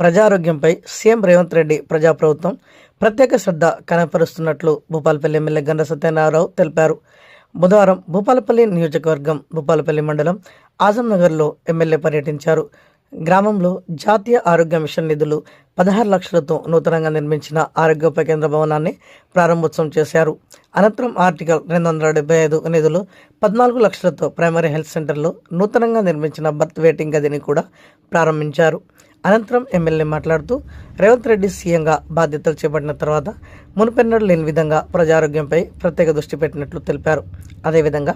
ప్రజారోగ్యంపై CM Revanth Reddy ప్రజాప్రభుత్వం ప్రత్యేక శ్రద్ధ కనపరుస్తున్నట్లు Bhupalpally MLA గండ సత్యనారావు తెలిపారు. బుధవారం భూపాలపల్లి నియోజకవర్గం భూపాలపల్లి మండలం ఆజంనగర్లో ఎమ్మెల్యే పర్యటించారు. గ్రామంలో జాతీయ ఆరోగ్య మిషన్ నిధులు పదహారు లక్షలతో నూతనంగా నిర్మించిన ఆరోగ్య ఉప కేంద్ర భవనాన్ని ప్రారంభోత్సవం చేశారు. అనంతరం ఆర్టికల్ రెండు వందల డెబ్బై ఐదు నిధులు పద్నాలుగు లక్షలతో ప్రైమరీ హెల్త్ సెంటర్లో నూతనంగా నిర్మించిన బర్త్ వెయిటింగ్ గదిని కూడా ప్రారంభించారు. అనంతరం ఎమ్మెల్యే మాట్లాడుతూ రేవంత్ రెడ్డి సీఎంగా బాధ్యతలు చేపట్టిన తర్వాత మునుపెన్నడు లేని విధంగా ప్రజారోగ్యంపై ప్రత్యేక దృష్టి పెట్టినట్లు తెలిపారు. అదేవిధంగా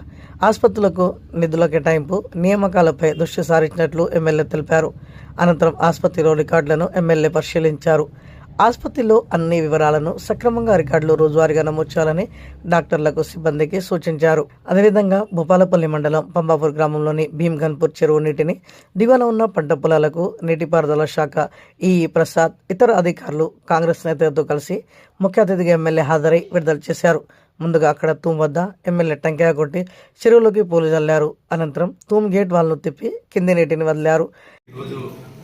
ఆసుపత్రులకు నిధుల కేటాయింపు నియామకాలపై దృష్టి సారించినట్లు ఎమ్మెల్యే తెలిపారు. అనంతరం ఆసుపత్రిలో రికార్డులను ఎమ్మెల్యే పరిశీలించారు. ఆసుపత్రిలో అన్ని వివరాలను సక్రమంగా రికార్డులు రోజువారీగా నమోదు చేయాలని డాక్టర్లకు సిబ్బందికి సూచించారు. అదేవిధంగా భూపాలపల్లి మండలం పంబాపూర్ గ్రామంలోని భీమ్గన్పూర్ చెరువు నీటిని దిగువన ఉన్న పంట పొలాలకు నీటిపారుదల శాఖ ఈ. ప్రసాద్ ఇతర అధికారులు కాంగ్రెస్ నేతలతో కలిసి ముఖ్య అతిథిగా ఎమ్మెల్యే హాజరై విడుదల చేశారు. ముందుగా అక్కడ తూమ్ వద్ద ఎమ్మెల్యే టెంకాయ కొట్టి చెరువులోకి పూలు చల్లారు అనంతరం తూమ్ గేట్ వాళ్ళను తిప్పి కింది నీటిని వదిలారు.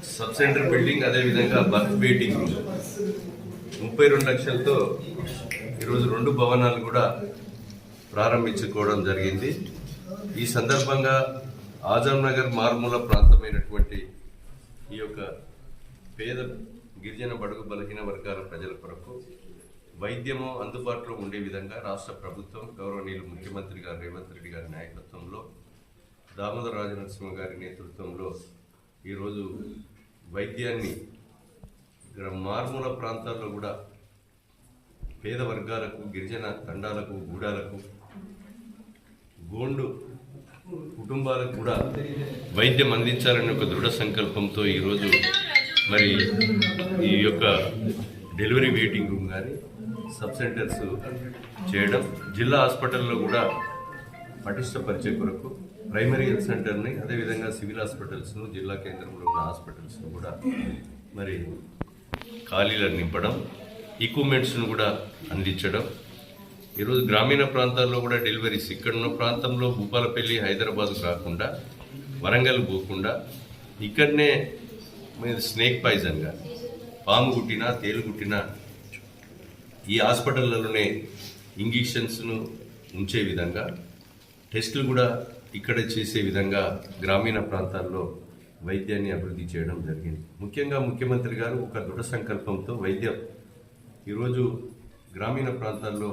సబ్ సెంటర్ బిల్డింగ్ అదేవిధంగా బర్త్ వెయిటింగ్ రూమ్. ముప్పై రెండు లక్షలతో ఈరోజు రెండు భవనాలు కూడా ప్రారంభించుకోవడం జరిగింది. ఈ సందర్భంగా ఆజం నగర్ మారుమూల ప్రాంతమైనటువంటి ఈ యొక్క పేద గిరిజన బడుగు బలహీన వర్గాల ప్రజల కొరకు వైద్యము అందుబాటులో ఉండే విధంగా రాష్ట్ర ప్రభుత్వం గౌరవనీయులు ముఖ్యమంత్రి గారు రేవంత్ రెడ్డి గారి నాయకత్వంలో దామోదర రాజనరసింహ గారి నేతృత్వంలో ఈరోజు వైద్యాన్ని మారుమూల ప్రాంతాల్లో కూడా పేద వర్గాలకు గిరిజన తండాలకు గూడాలకు గోండు కుటుంబాలకు కూడా వైద్యం అందించాలనే ఒక దృఢ సంకల్పంతో ఈరోజు మరి ఈ యొక్క డెలివరీ వెయిటింగ్ రూమ్ కానీ సబ్ సెంటర్స్ చేయడం జిల్లా హాస్పిటల్లో కూడా పటిష్టపరిచే కొరకు ప్రైమరీ హెల్త్ సెంటర్ని అదేవిధంగా సివిల్ హాస్పిటల్స్ను జిల్లా కేంద్రంలో ఉన్న హాస్పిటల్స్ను కూడా మరి ఖాళీలను నింపడం ఈక్విప్మెంట్స్ను కూడా అందించడం. ఈరోజు గ్రామీణ ప్రాంతాల్లో కూడా డెలివరీస్ ఇక్కడ ఉన్న ప్రాంతంలో భూపాలపల్లి హైదరాబాద్ కాకుండా వరంగల్ పోకుండా ఇక్కడనే మీరు స్నేక్ పాయిజన్గా పాము కుట్టినా తేలు కుట్టినా ఈ హాస్పిటళ్ళలోనే ఇంజెక్షన్స్ను ఉంచే విధంగా టెస్టులు కూడా ఇక్కడ చేసే విధంగా గ్రామీణ ప్రాంతాల్లో వైద్యాన్ని అభివృద్ధి చేయడం జరిగింది. ముఖ్యంగా ముఖ్యమంత్రి గారు ఒక దృఢ సంకల్పంతో వైద్యం ఈరోజు గ్రామీణ ప్రాంతాల్లో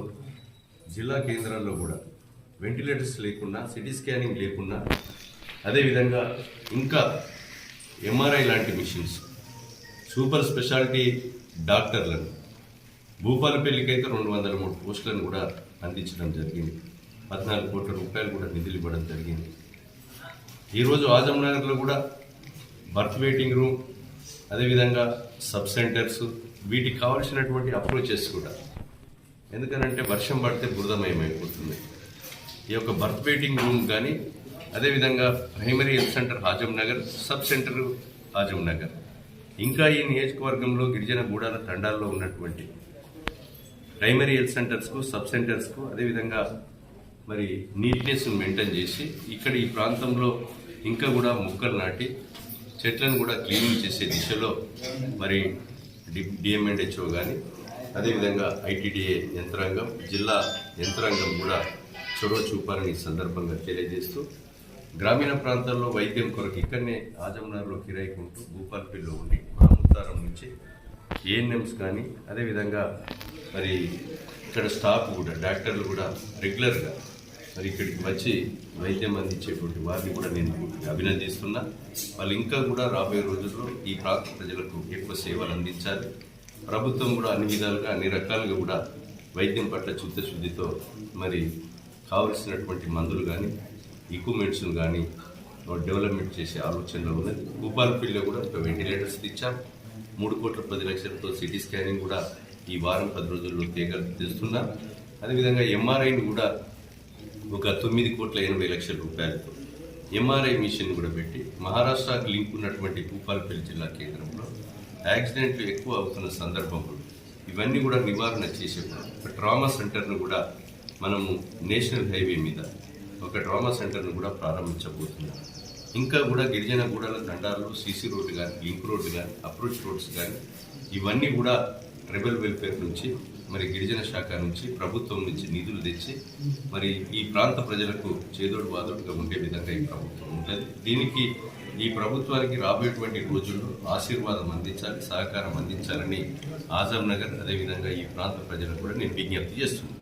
జిల్లా కేంద్రాల్లో కూడా వెంటిలేటర్స్ లేకుండా సిటీ స్కానింగ్ లేకుండా అదేవిధంగా ఇంకా ఎంఆర్ఐ లాంటి మిషన్స్ సూపర్ స్పెషాలిటీ డాక్టర్లను భూపాలపల్లికైతే రెండు వందల మూడు పోస్టులను కూడా అందించడం జరిగింది. పద్నాలుగు కోట్ల రూపాయలు కూడా నిధులు ఇవ్వడం జరిగింది. ఈరోజు ఆజంనగర్లో కూడా బర్త్ వెయిటింగ్ రూమ్ అదేవిధంగా సబ్ సెంటర్స్ వీటికి కావాల్సినటువంటి అప్రోచెస్ కూడా. ఎందుకనంటే వర్షం పడితే బురదమయమైపోతుంది. ఈ యొక్క బర్త్ వెయిటింగ్ రూమ్ కానీ అదేవిధంగా primary health centre Azam Nagar sub centre Azam Nagar. ఇంకా ఈ నియోజకవర్గంలో గిరిజన గూడాల తండాల్లో ఉన్నటువంటి ప్రైమరీ హెల్త్ సెంటర్స్కు సబ్ సెంటర్స్కు అదేవిధంగా మరి నీట్నెస్ని మెయింటైన్ చేసి ఇక్కడ ఈ ప్రాంతంలో ఇంకా కూడా మొక్కలు నాటి చెట్లను కూడా క్లీనింగ్ చేసే దిశలో మరి డి డిఎంఎండ్హెచ్ఓ కానీ అదేవిధంగా ఐటీడీఏ యంత్రాంగం జిల్లా యంత్రాంగం కూడా చొరవ చూపాలని ఈ సందర్భంగా తెలియజేస్తూ గ్రామీణ ప్రాంతాల్లో వైద్యం కొరకు ఇక్కడనే ఆజంనగర్లో కిరాయికుంటూ భూపాల్పల్లిలో ఉండి మాముతారం నుంచి ఏఎన్ఎంస్ కానీ అదేవిధంగా మరి ఇక్కడ స్టాఫ్ కూడా డాక్టర్లు కూడా రెగ్యులర్గా మరి ఇక్కడికి వచ్చి వైద్యం అందించేటువంటి వారిని కూడా నేను అభినందిస్తున్నా. వాళ్ళు ఇంకా కూడా రాబోయే రోజుల్లో ఈ ప్రాంత ప్రజలకు ఎక్కువ సేవలు అందించాలి. ప్రభుత్వం కూడా అన్ని విధాలుగా అన్ని రకాలుగా కూడా వైద్యం పట్ల చిత్తశుద్ధితో మరి కావలసినటువంటి మందులు కానీ ఎక్విప్మెంట్స్ను కానీ డెవలప్మెంట్ చేసే ఆలోచనలో ఉన్నది. భూపాలపల్లిలో కూడా ఒక వెంటిలేటర్స్ ఇచ్చాం మూడు కోట్ల పది లక్షలతో సిటీ స్కానింగ్ కూడా ఈ వారం పది రోజుల్లో తీగ తెస్తున్నా. అదేవిధంగా ఎంఆర్ఐని కూడా ఒక తొమ్మిది కోట్ల ఎనభై లక్షల రూపాయలతో ఎంఆర్ఐ మిషన్ కూడా పెట్టి మహారాష్ట్రకు లింక్ ఉన్నటువంటి భూపాలపల్లి జిల్లా కేంద్రంలో యాక్సిడెంట్లు ఎక్కువ అవుతున్న సందర్భంలో ఇవన్నీ కూడా నివారణ చేసే ఒక ట్రామా సెంటర్ను కూడా మనము నేషనల్ హైవే మీద ఒక ట్రామా సెంటర్ను కూడా ప్రారంభించబోతున్నాం. ఇంకా కూడా గిరిజన గూడల దండాలు సీసీ రోడ్డు కానీ లింక్ రోడ్డు కానీ అప్రోచ్ రోడ్స్ కానీ ఇవన్నీ కూడా ట్రైబల్ వెల్ఫేర్ నుంచి మరి గిరిజన శాఖ నుంచి ప్రభుత్వం నుంచి నిధులు తెచ్చి మరి ఈ ప్రాంత ప్రజలకు చేదోడు బాదోడుగా ఉండే విధంగా ఈ ప్రభుత్వం ఉంటుంది. దీనికి ఈ ప్రభుత్వానికి రాబోయేటువంటి రోజుల్లో ఆశీర్వాదం అందించాలి సహకారం అందించాలని ఆజం నగర్ అదేవిధంగా ఈ ప్రాంత ప్రజలకు కూడా నేను విజ్ఞప్తి చేస్తున్నాను.